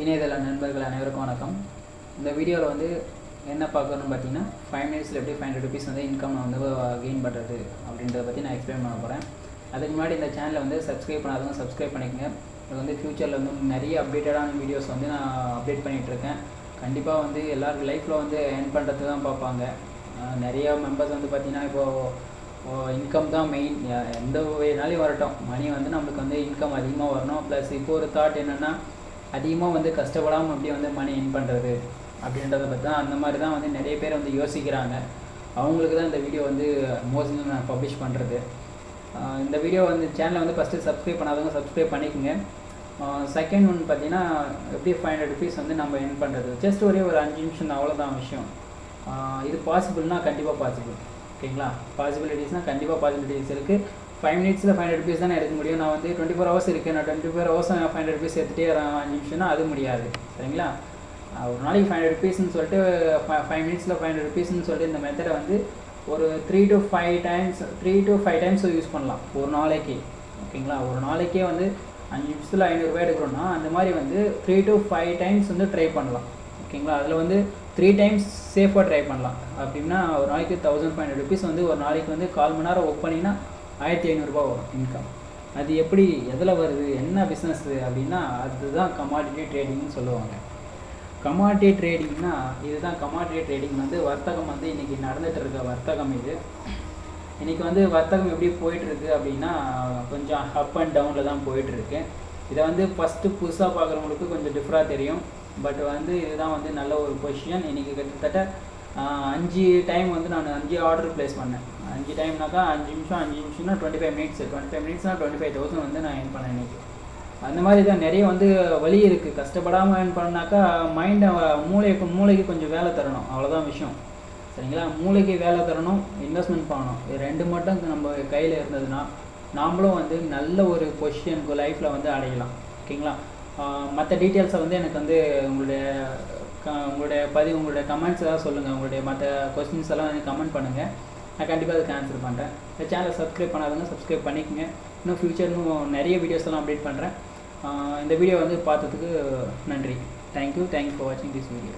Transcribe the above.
இணையதள நண்பர்கள் அனைவருக்கும் வணக்கம். இந்த வீடியோவில் வந்து என்ன பார்க்கணும்னு பார்த்தீங்கன்னா ஃபைவ் மினிட்ஸில் எப்படி ஃபைவ் ஹண்ட்ரட் ருபீஸ் வந்து இன்கம் வந்து கெயின் பண்ணுறது அப்படின்றத பற்றி நான் எக்ஸ்பிளைன் பண்ண போகிறேன் அதுக்கு முன்னாடி இந்த சேனலை வந்து சப்ஸ்கிரைப் பண்ணாதவங்க சப்ஸ்கிரைப் பண்ணிக்கங்க. இது வந்து ஃப்யூச்சரில் வந்து நிறைய அப்டேட்டடான வீடியோஸ் வந்து நான் அப்டேட் பண்ணிகிட்ருக்கேன் கண்டிப்பாக வந்து எல்லோரும் லைஃப்பில் வந்து ஏர்ன் பண்ணுறது தான் பார்ப்பாங்க. நிறையா நிறைய மெம்பர்ஸ் வந்து பார்த்திங்கன்னா இப்போது இன்கம் தான் மெயின் எந்த வேணாலையும் வரட்டும். மணி வந்து நம்மளுக்கு வந்து இன்கம் அதிகமாக வரணும். ப்ளஸ் இப்போ ஒரு தாட் என்னென்னா அதிகமாக வந்து கஷ்டப்படாமல் எப்படி வந்து மணி இன் பண்ணுறது அப்படின்றத பற்றி தான் அந்த மாதிரி தான் வந்து நிறைய பேர் வந்து யோசிக்கிறாங்க. அவங்களுக்கு தான் இந்த வீடியோ வந்து மோஸ்ட்லி நான் பப்ளிஷ் பண்ணுறது இந்த வீடியோ வந்து சேனலை வந்து ஃபஸ்ட்டு சப்ஸ்கிரைப் பண்ணாதவங்க சப்ஸ்கிரைப் பண்ணிக்கோங்க. செகண்ட் ஒன் பார்த்தீங்கன்னா எப்படி ஃபைவ் ஹண்ட்ரட் ருபீஸ் வந்து நம்ம என் பண்ணுறது ஜஸ்ட் ஒரே ஒரு அஞ்சு நிமிஷம் தான் அவ்வளோதான் விஷயம். இது பாசிபிள்னா கண்டிப்பாக பாசிபிள் ஓகேங்களா? பாசிபிலிட்டிஸ்னால் கண்டிப்பாக பாசிபிலிட்டிஸ் இருக்குது ஃபைவ் மினிட்ஸில் ஃபைவ் ஹண்ட்ரட் ருபீஸ் தானே எடுக்க முடியும்? நான் வந்து டுவெண்ட்டி ஃபோர் ஹவர்ஸ் இருக்கேன். நான் twenty four hours five hundred rupees எடுத்துகிட்டே வரேன் அஞ்சு நிமிஷம்னா அது முடியாது. சரிங்களா? ஒரு நாளைக்கு ஃபைவ் ஹண்ட்ரட் ருபீஸ்னு சொல்லிட்டு ஃபைவ் மினிட்ஸில் ஃபைவ் ஹண்ட்ரட் ருபீஸ்னு சொல்லிட்டு இந்த மெத்தடை வந்து ஒரு three to five times three to five times use பண்ணலாம். ஒரு நாளைக்கு. ஓகேங்களா? ஒரு நாளைக்கே வந்து அஞ்சு நிமிஷத்தில் ஐநூறுரூவா எடுக்கிறோன்னா அந்த மாதிரி வந்து த்ரீ டு ஃபைவ் டைம்ஸ் வந்து ட்ரை பண்ணலாம். ஓகேங்களா? அதில் வந்து த்ரீ டைம்ஸ் சேஃபாக ட்ரை பண்ணலாம். அப்படின்னா ஒரு நாளைக்கு தௌசண்ட் ஃபைவ் ஹண்ட்ரட் ருபீஸ் வந்து ஒரு நாளைக்கு வந்து கால் மணி நேரம் ஒர்க் பண்ணிங்கன்னா ஆயிரத்தி ஐநூறுரூபா வரும் இன்கம் அது எப்படி எதில் வருது என்ன பிஸ்னஸ் அப்படின்னா அதுதான் கமாடிட்டி ட்ரேடிங்னு சொல்லுவாங்க. கமாடிட்டி ட்ரேடிங்னா இதுதான் கமாடிட்டி ட்ரேடிங் வந்து வர்த்தகம் வந்து இன்றைக்கி நடந்துகிட்டு இருக்க வர்த்தகம் இது. இன்றைக்கி வந்து வர்த்தகம் எப்படி போயிட்டுருக்கு அப்படின்னா கொஞ்சம் அப் அண்ட் டவுனில் தான் போயிட்டுருக்கு. இதை வந்து ஃபஸ்ட்டு புதுசாக பார்க்குறவங்களுக்கு கொஞ்சம் டிஃப்ராக தெரியும். பட் வந்து இதுதான் வந்து நல்ல ஒரு பொசிஷன் இன்றைக்கி கிட்டத்தட்ட அஞ்சு டைம் வந்து நான் அஞ்சு ஆர்டர் ப்ளேஸ் பண்ணேன். அஞ்சு டைம்னாக்கா அஞ்சு நிமிஷம் அஞ்சு நிமிஷம்னா twenty five minutes twenty five மினிட்ஸ்னால் twenty five thousand வந்து நான் ஏர்ன் பண்ணேன் இன்றைக்கி அந்த மாதிரி தான் நிறைய வந்து வழி இருக்குது கஷ்டப்படாமல் ஏர்ன் பண்ணாக்கா மைண்டை மூளைக்கு மூளைக்கு கொஞ்சம் வேலை தரணும். அவ்வளோதான் விஷயம். சரிங்களா? மூளைக்கு வேலை தரணும் இன்வெஸ்ட்மெண்ட் பண்ணணும். இது ரெண்டு மட்டும் நம்ம கையில் இருந்ததுன்னா நாமளும் வந்து நல்ல ஒரு பொசிஷனுக்கு லைஃப்பில் வந்து அடையலாம். ஓகேங்களா? மற்ற டீட்டெயில்ஸை வந்து எனக்கு வந்து உங்களுடைய க உங்களுடைய பதிவு உங்களுடைய கமெண்ட்ஸ் எதாவது சொல்லுங்கள் உங்களுடைய மற்ற கொஸ்டின்ஸ் எல்லாம் வந்து கமெண்ட் பண்ணுங்கள் நான் கண்டிப்பாக அதுக்கு ஆன்சர் பண்ணுறேன் இந்த சேனலை சப்ஸ்கிரைப் பண்ணாதவங்க சப்ஸ்கிரைப் பண்ணிக்கோங்க. இன்னும் ஃப்யூச்சர் இன்னும் நிறைய வீடியோஸ் எல்லாம் அப்டேட் பண்ணுறேன் இந்த வீடியோ வந்து பார்த்ததுக்கு நன்றி. Thank you thank you for வாட்சிங் திஸ் வீடியோ